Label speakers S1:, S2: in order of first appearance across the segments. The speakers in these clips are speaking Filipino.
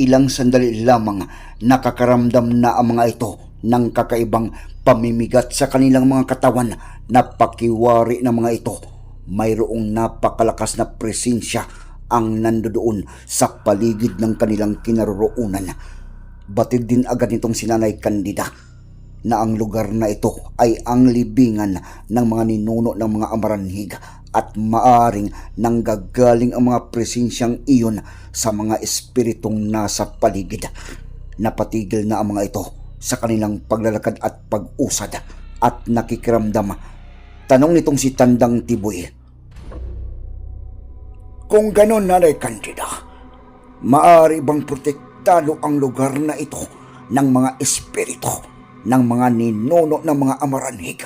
S1: Ilang sandali lamang nakakaramdam na ang mga ito ng kakaibang pamimigat sa kanilang mga katawan na pakiwari ng mga ito. Mayroong napakalakas na presensya ang nandoon sa paligid ng kanilang kinaroroonan. Batid din agad nitong sinanay kandida na ang lugar na ito ay ang libingan ng mga ninuno ng mga amaranhig at maaring nanggagaling ang mga presensyang iyon sa mga espiritong nasa paligid. Napatigil na ang mga ito sa kanilang paglalakad at pag-usad at nakikiramdam. Tanong nitong si Tandang Tiboy. Kung ganon, Nanay Candida, maaari bang protektado ang lugar na ito ng mga espiritu ng mga ninuno ng mga amaranhig?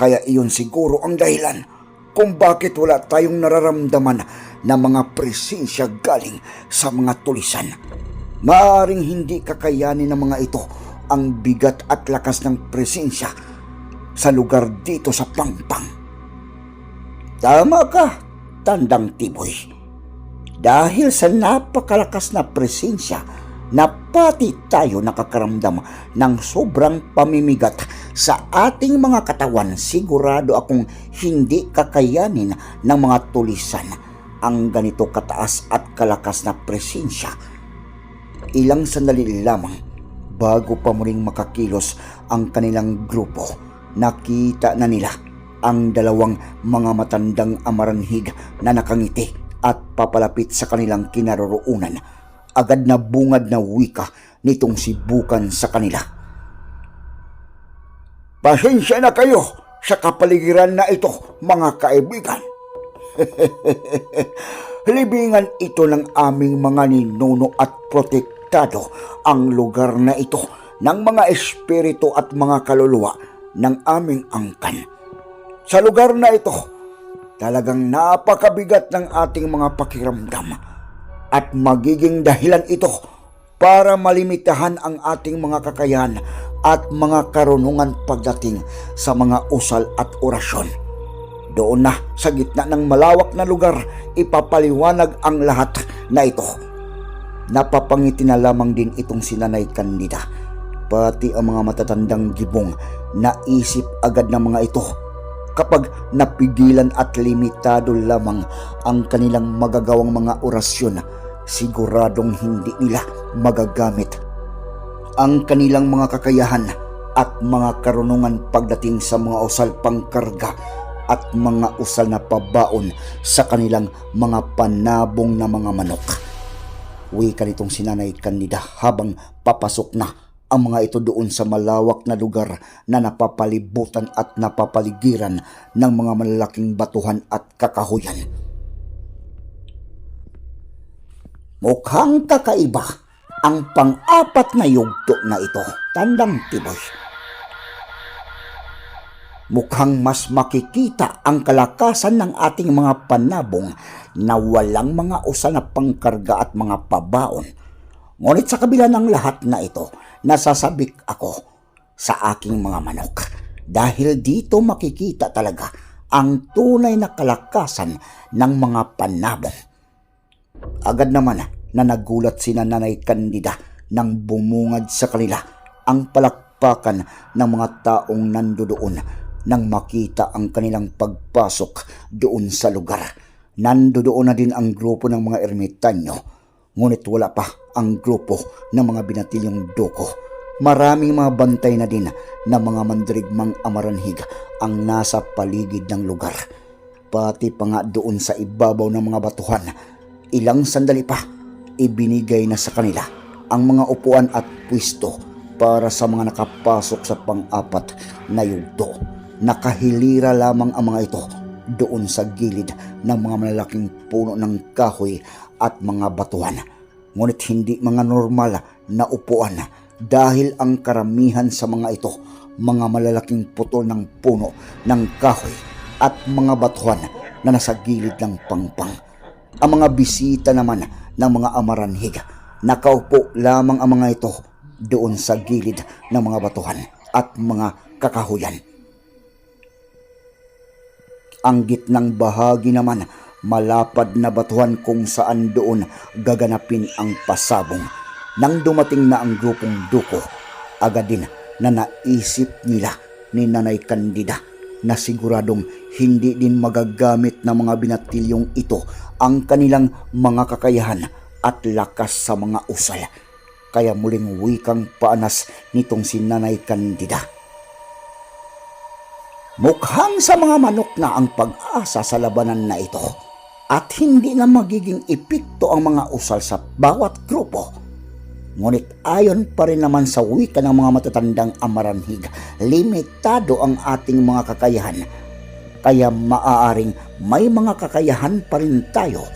S1: Kaya iyon siguro ang dahilan kung bakit wala tayong nararamdaman na mga presensya galing sa mga tulisan. Maaring hindi kakayanin ng mga ito ang bigat at lakas ng presensya sa lugar dito sa Pangpang. Tama ka, Tandang Tiboy. Dahil sa napakalakas na presensya na pati tayo nakakaramdam ng sobrang pamimigat sa ating mga katawan, sigurado akong hindi kakayanin ng mga tulisan ang ganito kataas at kalakas na presensya. Ilang sandali lamang bago pa muling makakilos ang kanilang grupo, nakita na nila ang dalawang mga matandang amaranhig na nakangiti at papalapit sa kanilang kinaroroonan. Agad na bungad na wika nitong si Bukan sa kanila. Pasensya na kayo sa kapaligiran na ito, mga kaibigan. Libingan ito ng aming mga ninuno at protektado ang lugar na ito ng mga espiritu at mga kaluluwa ng aming angkan. Sa lugar na ito, talagang napakabigat ng ating mga pakiramdam at magiging dahilan ito para malimitahan ang ating mga kakayahan at mga karunungan pagdating sa mga usal at orasyon. Doon na sa gitna ng malawak na lugar, ipapaliwanag ang lahat na ito. Napapangiti na lamang din itong sinanay kandida. Pati ang mga matatandang gibong naisip agad ng mga ito kapag napigilan at limitado lamang ang kanilang magagawang mga orasyon, siguradong hindi nila magagamit ang kanilang mga kakayahan at mga karunungan pagdating sa mga usal pangkarga at mga usal na pabaon sa kanilang mga panabong na mga manok. Wika nitong sinanay kandida habang papasok na ang mga ito doon sa malawak na lugar na napapalibutan at napapaligiran ng mga malalaking batuhan at kakahuyan. Mukhang kakaiba ang pang-apat na yugto na ito, tandang tiboy. Mukhang mas makikita ang kalakasan ng ating mga panabong na walang mga usa na pangkarga at mga pabaon. Ngunit sa kabila ng lahat na ito, nasasabik ako sa aking mga manok. Dahil dito makikita talaga ang tunay na kalakasan ng mga panabong. Agad naman na nagulat si Nanay Candida nang bumungad sa kanila ang palakpakan ng mga taong nandoon nang makita ang kanilang pagpasok doon sa lugar. Nandoon na din ang grupo ng mga ermitanyo, ngunit wala pa ang grupo ng mga binatilyong doko. Maraming mga bantay na din na mga mandirigmang amaranhig ang nasa paligid ng lugar. Pati pa nga doon sa ibabaw ng mga batuhan, ilang sandali pa, ibinigay na sa kanila ang mga upuan at pwisto para sa mga nakapasok sa pang-apat na yugto. Nakahilira lamang ang mga ito doon sa gilid ng mga malalaking puno ng kahoy at mga batuhan ngunit hindi mga normal na upuan dahil ang karamihan sa mga ito mga malalaking putol ng puno ng kahoy at mga batuhan na nasa gilid ng pangpang. Ang mga bisita naman ng mga amaranhig, nakaupo lamang ang mga ito doon sa gilid ng mga batuhan at mga kakahuyan. Ang gitnang bahagi naman, malapad na batuhan kung saan doon gaganapin ang pasabong. Nang dumating na ang grupong duko, agad din na naisip nila ni Nanay Candida na siguradong hindi din magagamit ng mga binatilyong ito ang kanilang mga kakayahan at lakas sa mga usal. Kaya muling wikang paanas nitong si Nanay Candida. Mukhang sa mga manok na ang pag-asa sa labanan na ito at hindi na magiging epekto ang mga usal sa bawat grupo. Ngunit ayon pa rin naman sa wika ng mga matatandang amaranhig, limitado ang ating mga kakayahan. Kaya maaaring may mga kakayahan pa rin tayo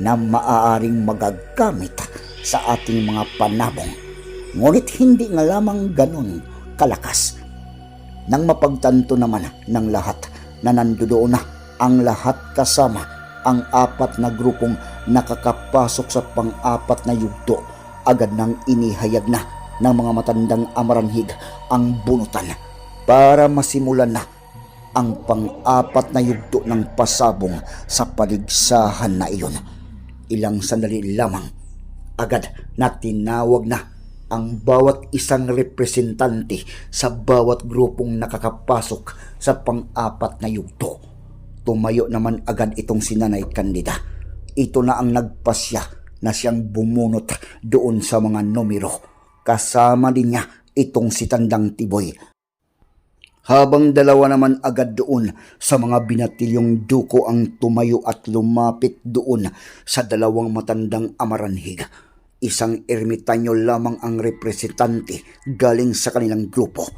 S1: na maaaring magagamit sa ating mga panabong. Ngunit hindi nga lamang ganun kalakas. Nang mapagtanto naman ng lahat na nandoon na ang lahat kasama ang apat na grupong nakakapasok sa pang-apat na yugto, agad nang inihayag na ng mga matandang amaranhig ang bunutan para masimulan na ang pang-apat na yugto ng pasabong sa paligsahan na iyon. Ilang sandali lamang, agad na tinawag na ang bawat isang representante sa bawat grupong nakakapasok sa pang-apat na yugto. Tumayo naman agad itong sinanay kandida. Ito na ang nagpasya na siyang bumunot doon sa mga numero. Kasama din niya itong si Tandang Tiboy. Habang dalawa naman agad doon sa mga binatilyong duko ang tumayo at lumapit doon sa dalawang matandang amaranhig. Isang ermitanyo lamang ang representante galing sa kanilang grupo.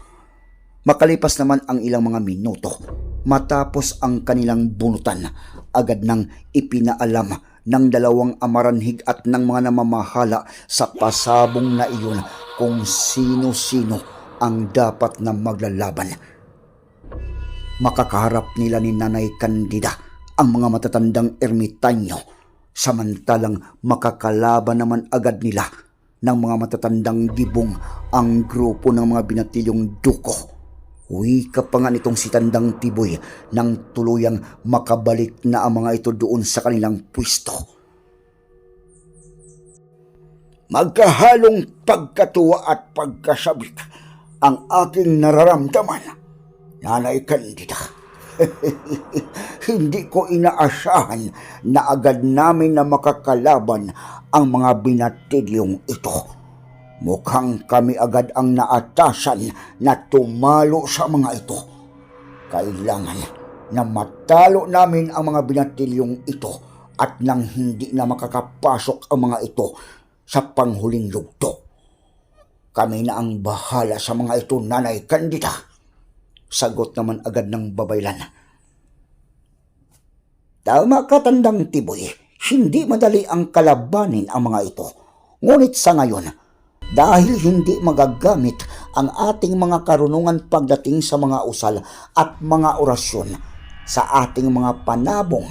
S1: Makalipas naman ang ilang mga minuto, matapos ang kanilang bunutan, agad nang ipinaalam ng dalawang amaranhig at ng mga namamahala sa pasabong na iyon kung sino-sino ang dapat na maglalaban makakaharap nila ni Nanay Candida ang mga matatandang ermitanyo samantalang makakalaban naman agad nila ng mga matatandang gibong ang grupo ng mga binatilyong duko. Wika pa nga nitong si Tandang Tiboy nang tuluyang makabalik na ang mga ito doon sa kanilang pwisto. Magkahalong pagkatuwa at pagkasabik ang aking nararamdaman Nanay Candida, hindi ko inaasahan na agad namin na makakalaban ang mga binatilyong ito. Mukhang kami agad ang naatasan na tumalo sa mga ito. Kailangan na matalo namin ang mga binatilyong ito at nang hindi na makakapasok ang mga ito sa panghuling lugto. Kami na ang bahala sa mga ito, Nanay Candida. Sagot naman agad ng babaylan. Tama ka, tandang tiboy. Hindi madali ang kalabanin ang mga ito. Ngunit sa ngayon, dahil hindi magagamit ang ating mga karunungan pagdating sa mga usal at mga orasyon, sa ating mga panabong,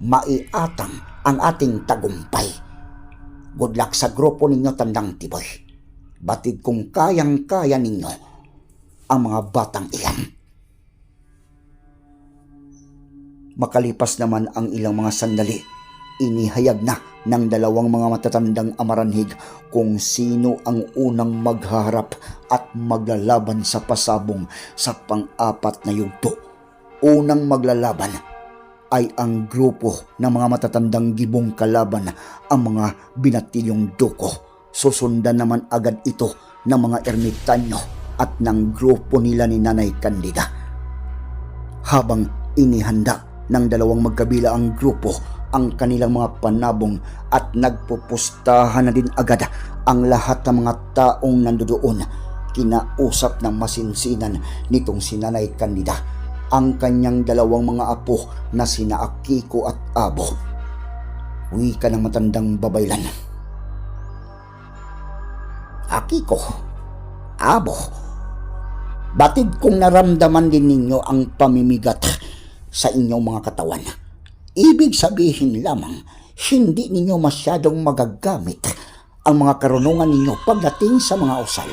S1: maiatang ang ating tagumpay. Good luck sa grupo ninyo, Tandang Tiboy. Batid kung kayang-kaya ninyo ang mga batang iyan. Makalipas naman ang ilang mga sandali, inihayag na ng dalawang mga matatandang amaranhig kung sino ang unang maghaharap at maglalaban sa pasabong sa pang-apat na yugto. Unang maglalaban ay ang grupo ng mga matatandang gibong kalaban ang mga binatilyong duko. Susundan naman agad ito ng mga ermitanyo at ng grupo nila ni Nanay Candida. Habang inihanda ng dalawang magkabila ang grupo ang kanilang mga panabong at nagpupustahan na din agad ang lahat ng mga taong nandoon. Kinausap ng masinsinan nitong sinanay kandida ang kanyang dalawang mga apo na sina Akiko at Abo. Wika ng matandang babaylan. Akiko, Abo, batid kong naramdaman din ninyo ang pamimigat sa inyong mga katawan. Ibig sabihin lamang, hindi ninyo masyadong magagamit ang mga karunungan ninyo pagdating sa mga usal.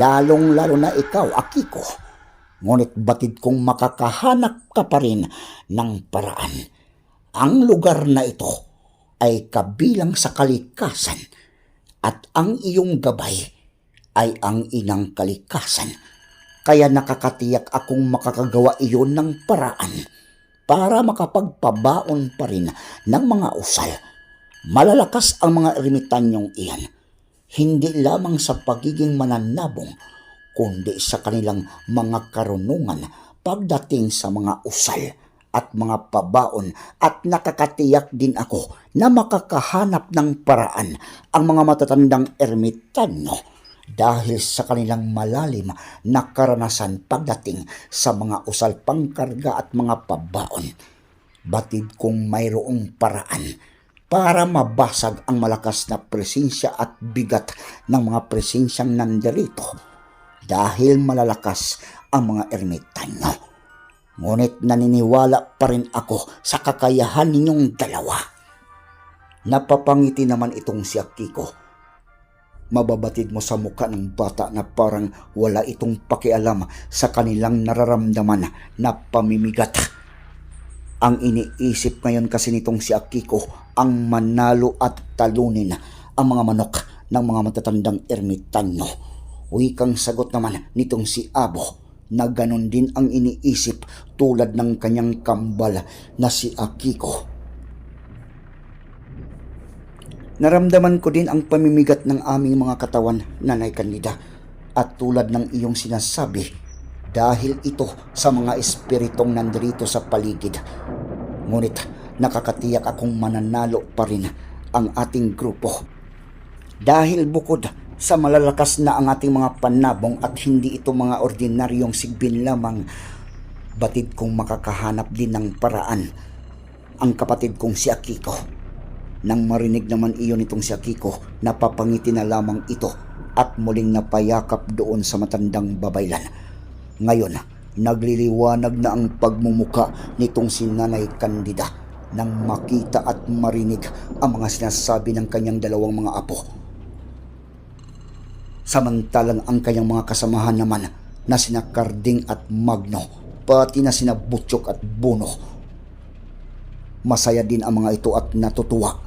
S1: Lalong-lalo na ikaw, Akiko. Ngunit batid kong makakahanap ka pa rin ng paraan. Ang lugar na ito ay kabilang sa kalikasan at ang iyong gabay ay ang inang kalikasan. Kaya nakakatiyak akong makakagawa iyon ng paraan para makapagpabaon pa rin ng mga usal. Malalakas ang mga ermitanyong iyan, hindi lamang sa pagiging mananabong, kundi sa kanilang mga karunungan pagdating sa mga usal at mga pabaon at nakakatiyak din ako na makakahanap ng paraan ang mga matatandang ermitanyo dahil sa kanilang malalim na karanasan pagdating sa mga usal pangkarga at mga pabaon. Batid kong mayroong paraan para mabasag ang malakas na presensya at bigat ng mga presensyang nandirito dahil malalakas ang mga ermitanyo. Ngunit naniniwala pa rin ako sa kakayahan ninyong dalawa. Napapangiti naman itong si Akiko. Mababatid mo sa mukha ng bata na parang wala itong pakialam sa kanilang nararamdaman na pamimigat. Ang iniisip ngayon kasi nitong si Akiko ang manalo at talunin ang mga manok ng mga matatandang ermitanyo. Wikang sagot naman nitong si Abo na ganon din ang iniisip tulad ng kanyang kambal na si Akiko. Naramdaman ko din ang pamimigat ng aming mga katawan, Nanay Candida. At tulad ng iyong sinasabi, dahil ito sa mga espiritong nandirito sa paligid. Ngunit nakakatiyak akong mananalo pa rin ang ating grupo. Dahil bukod sa malalakas na ang ating mga panabong at hindi ito mga ordinaryong sigbin lamang, batid kong makakahanap din ng paraan ang kapatid kong si Akiko. Nang marinig naman iyon itong si Akiko, napapangiti na lamang ito at muling napayakap doon sa matandang babaylan. Ngayon, nagliliwanag na ang pagmumuka nitong si Nanay Candida nang makita at marinig ang mga sinasabi ng kanyang dalawang mga apo. Samantalang ang kanyang mga kasamahan naman na sina Carding at Magno, pati na sina Butchok at Bono. Masaya din ang mga ito at natutuwa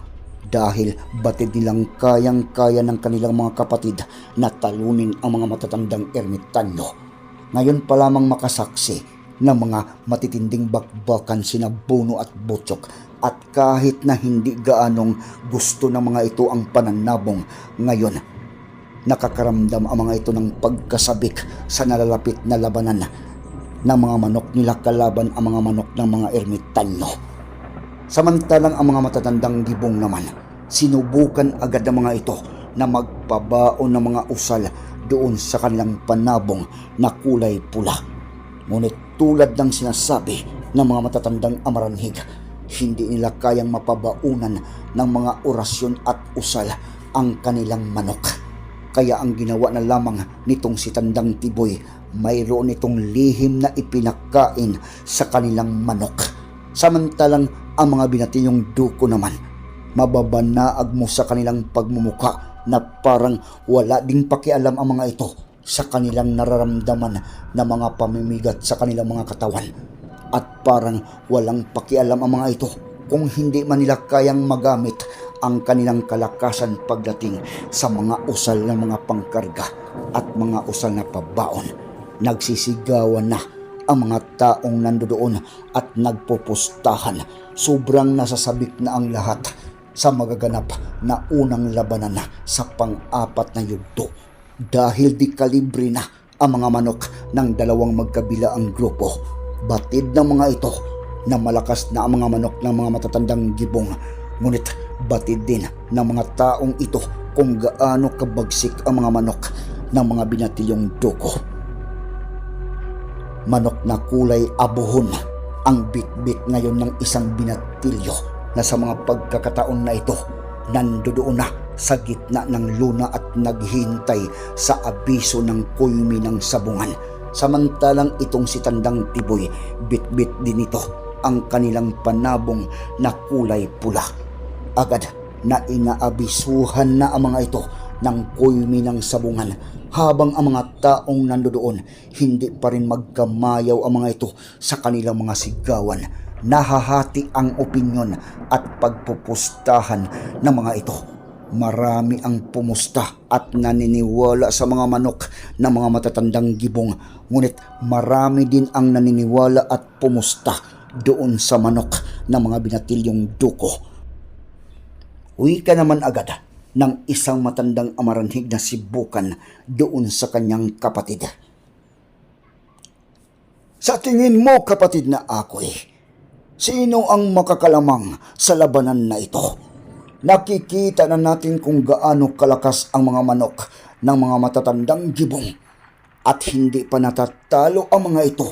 S1: dahil batid nilang kayang-kaya ng kanilang mga kapatid na talunin ang mga matatandang ermitanyo. Ngayon pa lamang makasaksi ng mga matitinding bakbakan sina Bono at Butchok at kahit na hindi gaanong gusto ng mga ito ang pananabong ngayon nakakaramdam ang mga ito ng pagkasabik sa nalalapit na labanan ng mga manok nila kalaban ang mga manok ng mga ermitanyo. Samantalang ang mga matatandang gibong naman, sinubukan agad ng mga ito na magpabaon ng mga usal doon sa kanilang panabong na kulay pula. Ngunit tulad ng sinasabi ng mga matatandang amaranhig, hindi nila kayang mapabaunan ng mga orasyon at usal ang kanilang manok. Kaya ang ginawa na lamang nitong si Tandang Tiboy, mayroon itong lihim na ipinakain sa kanilang manok. Samantalang ang mga binatiyong duko naman, mababanaag mo sa kanilang pagmumuka na parang wala ding pakialam ang mga ito sa kanilang nararamdaman na mga pamimigat sa kanilang mga katawan. At parang walang pakialam ang mga ito kung hindi man nila kayang magamit ang kanilang kalakasan pagdating sa mga usal ng mga pangkarga at mga usal na pabaon. Nagsisigawan na ang mga taong nandoon at nagpupustahan. Sobrang nasasabik na ang lahat sa magaganap na unang labanan na sa pang-apat na yugto. Dahil di kalibre na ang mga manok ng dalawang magkabila ang grupo. Batid ng mga ito na malakas na ang mga manok ng mga matatandang gibong. Ngunit batid din ng mga taong ito kung gaano kabagsik ang mga manok ng mga binatilyong duko. Manok na kulay abuhon ang bitbit ngayon ng isang binatilyo na sa mga pagkakataon na ito nandoon na sa gitna ng luna at naghintay sa abiso ng kuymi ng sabungan. Samantalang itong si Tandang Tiboy, bit-bit din ito ang kanilang panabong na kulay pula. Agad na inaabisuhan na ang mga ito ng kuymi ng sabungan habang ang mga taong nandoon hindi pa rin magkamayaw ang mga ito sa kanilang mga sigawan. Nahahati ang opinyon at pagpupustahan ng mga ito. Marami ang pumusta at naniniwala sa mga manok ng mga matatandang gibong ngunit marami din ang naniniwala at pumusta doon sa manok ng mga binatilyong duko. Uwi ka naman agad ng isang matandang amaranhig na si Bukan doon sa kanyang kapatid. Sa tingin mo kapatid na ako'y, sino ang makakalamang sa labanan na ito? Nakikita na natin kung gaano kalakas ang mga manok ng mga matatandang gibong at hindi pa natatalo ang mga ito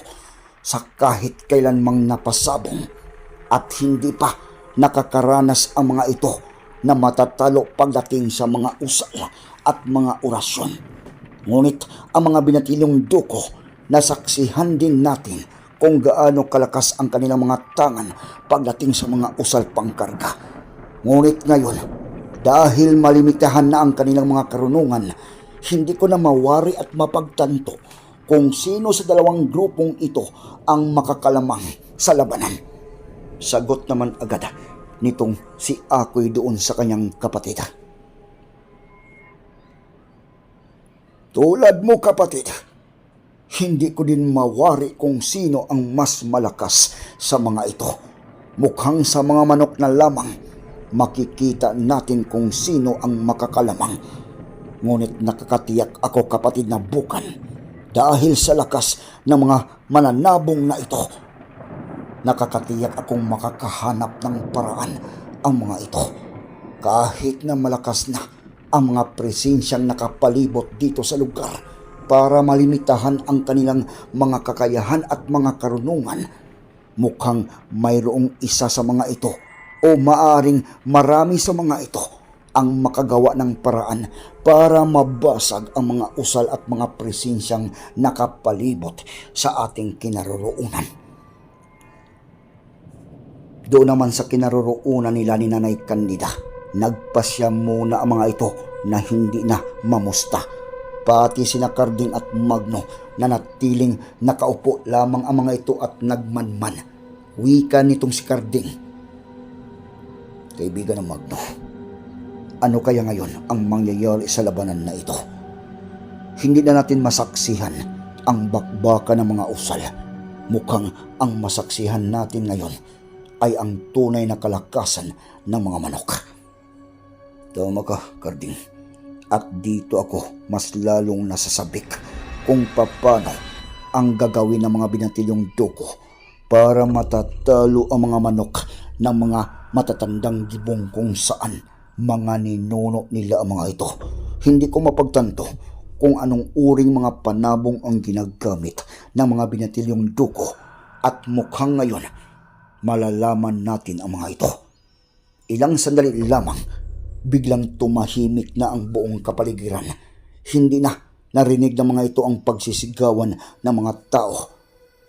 S1: sa kahit kailanmang napasabong at hindi pa nakakaranas ang mga ito na matatalo pagdating sa mga usal at mga orasyon. Ngunit ang mga binatilong duko, nasaksihan din natin kung gaano kalakas ang kanilang mga tangan pagdating sa mga usal pangkarga. Ngunit ngayon, dahil malimitahan na ang kanilang mga karunungan, hindi ko na mawari at mapagtanto kung sino sa dalawang grupong ito ang makakalamang sa labanan. Sagot naman agad nitong si Akoy doon sa kanyang kapatid. Tulad mo kapatid, hindi ko din mawari kung sino ang mas malakas sa mga ito. Mukhang sa mga manok na lamang, makikita natin kung sino ang makakalamang. Ngunit nakakatiyak ako kapatid na bukan dahil sa lakas ng mga mananabong na ito. Nakakatiyak akong makakahanap ng paraan ang mga ito. Kahit na malakas na ang mga presensyang nakapalibot dito sa lugar para malimitahan ang kanilang mga kakayahan at mga karunungan, mukhang mayroong isa sa mga ito o maaring marami sa mga ito ang makagawa ng paraan para mabasag ang mga usal at mga presensyang nakapalibot sa ating kinaroroonan. Doon naman sa kinaroroonan nila ni Nanay Candida, nagpasya muna ang mga ito na hindi na mamusta. Pati sina Carding at Magno na natiling nakaupo lamang ang mga ito at nagmanman. Wika nitong si Carding. Kaibigan ng Magno, ano kaya ngayon ang mangyayari sa labanan na ito? Hindi na natin masaksihan ang bakbaka ng mga usal. Mukhang ang masaksihan natin ngayon ay ang tunay na kalakasan ng mga manok. Tama ka, Carding. At dito ako mas lalong nasasabik kung papano ang gagawin ng mga binatilyong duko para matatalo ang mga manok ng mga matatandang gibong kung saan mga ninuno nila ang mga ito. Hindi ko mapagtanto kung anong uring mga panabong ang ginagamit ng mga binatilyong duko at mukhang ngayon malalaman natin ang mga ito. Ilang sandali lamang, biglang tumahimik na ang buong kapaligiran. Hindi na narinig ng mga ito ang pagsisigawan ng mga tao,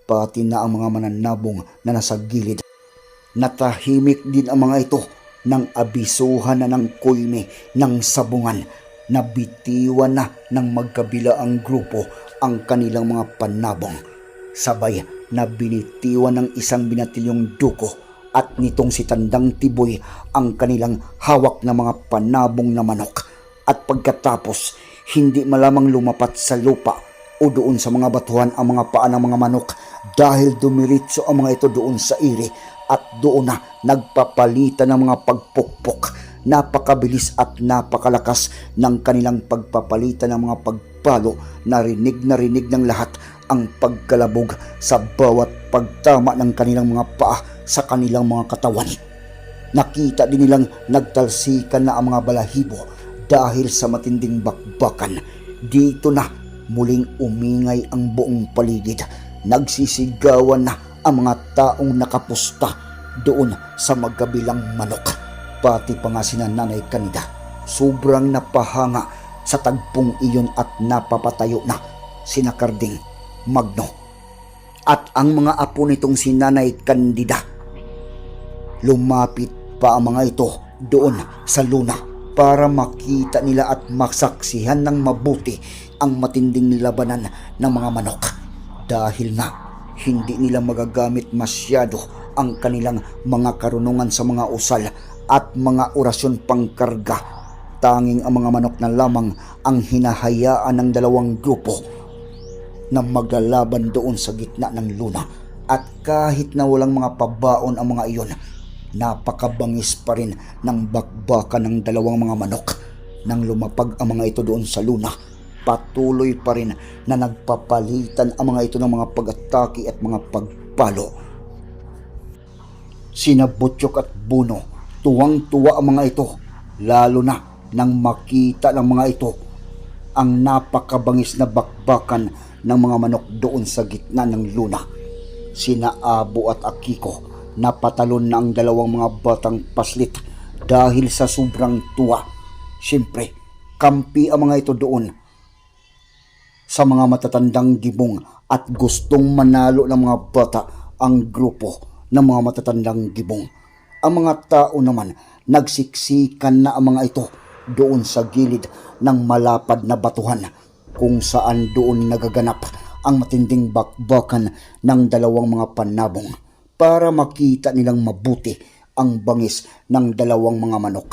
S1: pati na ang mga mananabong na nasa gilid. Natahimik din ang mga ito nang abisuhan na ng kuyme ng sabungan na bitiwan na ng magkabila ang grupo ang kanilang mga panabong. Sabay na binitiwan ng isang binatilyong duko at nitong si Tandang Tiboy ang kanilang hawak na mga panabong na manok. At pagkatapos hindi malamang lumapat sa lupa o doon sa mga batuhan ang mga paa ng mga manok dahil dumiritso ang mga ito doon sa iri at doon na nagpapalitan ng mga pagpukpok. Napakabilis at napakalakas ng kanilang pagpapalitan ng mga pagpalo. Na rinig na rinig ng lahat ang pagkalabog sa bawat pagtama ng kanilang mga paa sa kanilang mga katawan. Nakita din nilang nagtalsikan na ang mga balahibo dahil sa matinding bakbakan. Dito na muling umingay ang buong paligid. Nagsisigawan na ang mga taong nakapusta doon sa magkabilang manok. Pati pa nga sina Nanay Kanida. sobrang napahanga sa tagpong iyon at napapatayo na sina Karding Magno at ang mga apo nitong si Nanay Candida. Lumapit pa ang mga ito doon sa luna para makita nila at masaksihan ng mabuti ang matinding labanan ng mga manok. Dahil nga, hindi nila magagamit masyado ang kanilang mga karunungan sa mga usal at mga orasyon pangkarga. Tanging ang mga manok na lamang ang hinahayaan ng dalawang grupo na maglalaban doon sa gitna ng luna. At kahit na walang mga pabaon ang mga iyon, napakabangis pa rin ng bakbakan ng dalawang mga manok. Nang lumapag ang mga ito doon sa luna, patuloy pa rin na nagpapalitan ang mga ito ng mga pag-atake at mga pagpalo. Sina Butchok at Buno, tuwang-tuwa ang mga ito, lalo na nang makita ng mga ito ang napakabangis na bakbakan ng mga manok doon sa gitna ng luna. Sina Abo at Akiko napatalon na ang dalawang mga batang paslit dahil sa sobrang tuwa. Siyempre, kampi ang mga ito doon sa mga matatandang gibong at gustong manalo ng mga bata ang grupo ng mga matatandang gibong. Ang mga tao naman nagsiksikan na ang mga ito doon sa gilid ng malapad na batuhan kung saan doon nagaganap ang matinding bakbakan ng dalawang mga panabong para makita nilang mabuti ang bangis ng dalawang mga manok.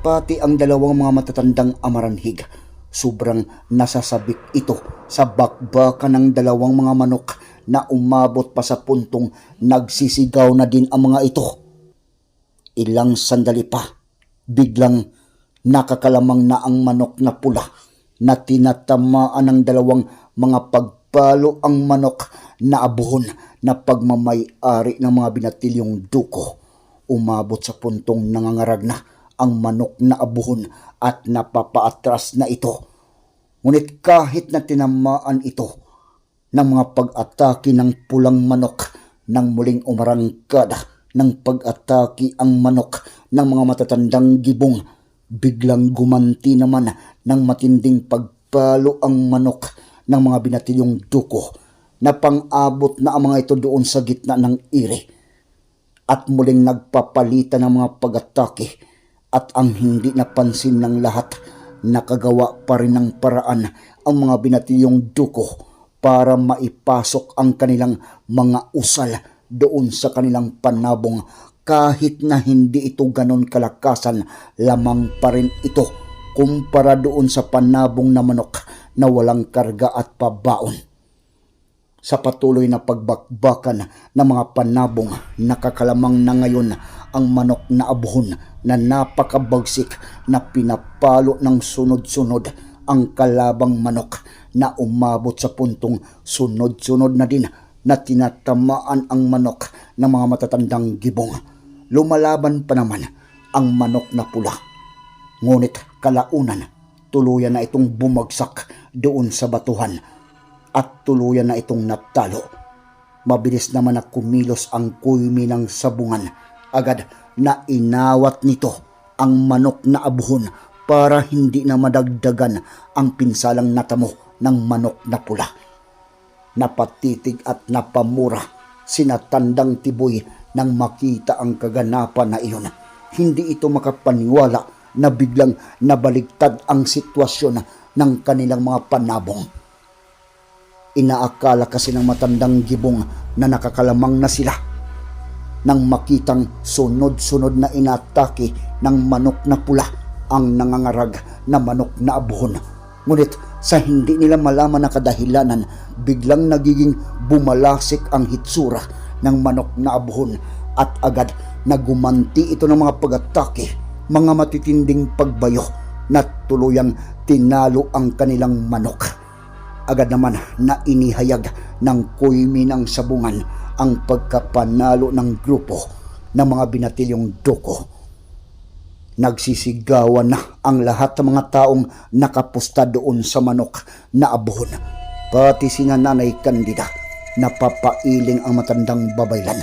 S1: Pati ang dalawang mga matatandang amaranhig. Sobrang nasasabik ito sa bakbakan ng dalawang mga manok na umabot pa sa puntong nagsisigaw na din ang mga ito. Ilang sandali pa, biglang nakakalamang na ang manok na pula na tinatamaan ng dalawang mga pagpalo ang manok na abuhon na pagmamay-ari ng mga binatilyong duko. Umabot sa puntong nangangarag na ang manok na abuhon at napapaatras na ito. Ngunit kahit na tinamaan ito ng mga pag-atake ng pulang manok nang muling umarangkada ng pag-atake ang manok ng mga matatandang gibong biglang gumanti naman ng matinding pagpalo ang manok ng mga binatilyong duko na pang-abot na ang mga ito doon sa gitna ng ire at muling nagpapalitan ng mga pag-atake at ang hindi napansin ng lahat nakagawa pa rin ng paraan ang mga binatilyong duko para maipasok ang kanilang mga usal doon sa kanilang panabong kahit na hindi ito ganon kalakasan lamang pa rin ito kumpara doon sa panabong na manok na walang karga at pabaon. Sa patuloy na pagbakbakan ng mga panabong nakakalamang na ngayon ang manok na abuhon na napakabagsik na pinapalo ng sunod-sunod ang kalabang manok na umabot sa puntong sunod-sunod na din na tinatamaan ang manok ng mga matatandang gibong. Lumalaban pa naman ang manok na pula. Ngunit kalaunan, tuluyan na itong bumagsak doon sa batuhan at tuluyan na itong natalo. Mabilis naman na kumilos ang kuymi ng sabungan. Agad na inawat nito ang manok na abuhon para hindi na madagdagan ang pinsalang natamo ng manok na pula. Napatitig at napamura sinatandang tiboy nang makita ang kaganapan na iyon. Hindi ito makapaniwala na biglang nabaligtad ang sitwasyon ng kanilang mga panabong. Inaakala kasi ng matandang gibong na nakakalamang na sila nang makitang sunod-sunod na inatake ng manok na pula ang nangangarag na manok na abuhon. Ngunit sa hindi nila malaman na kadahilanan, biglang nagiging bumalasik ang hitsura ng manok na abuhon at agad na gumanti ito ng mga pag-atake, mga matitinding pagbayo na tuluyang tinalo ang kanilang manok. Agad naman na inihayag ng kuymi ng sabungan ang pagkapanalo ng grupo ng mga binatilyong doko. Nagsisigawan na ang lahat ng mga taong nakapusta doon sa manok na abuhon. Pati sina Nanay Candida napapailing ang matandang babaylan.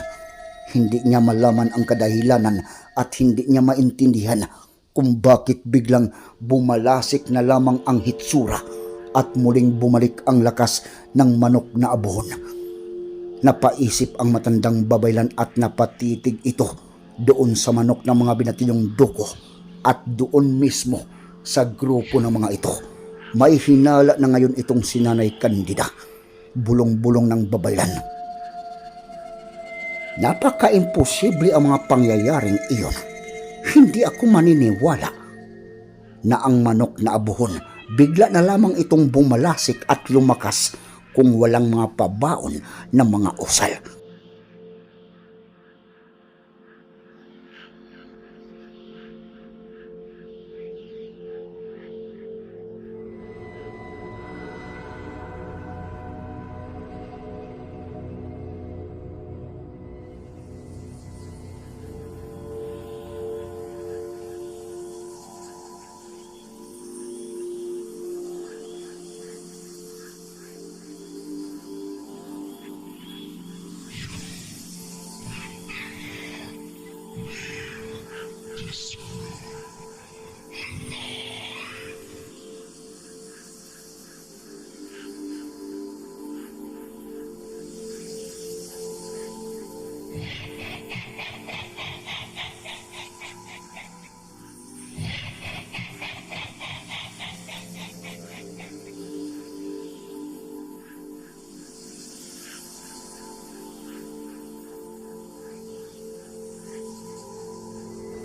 S1: Hindi niya malaman ang kadahilanan at hindi niya maintindihan kung bakit biglang bumalasik na lamang ang hitsura at muling bumalik ang lakas ng manok na abon. Napaisip ang matandang babaylan at napatitig ito doon sa manok ng mga binatilyong duko at doon mismo sa grupo ng mga ito. May hinala na ngayon itong sinanay kandida, bulong-bulong ng babaylan. Napaka-imposible ang mga pangyayaring iyon. Hindi ako maniniwala na ang manok na abuhon bigla na lamang itong bumalasik at lumakas kung walang mga pabaon ng mga usal.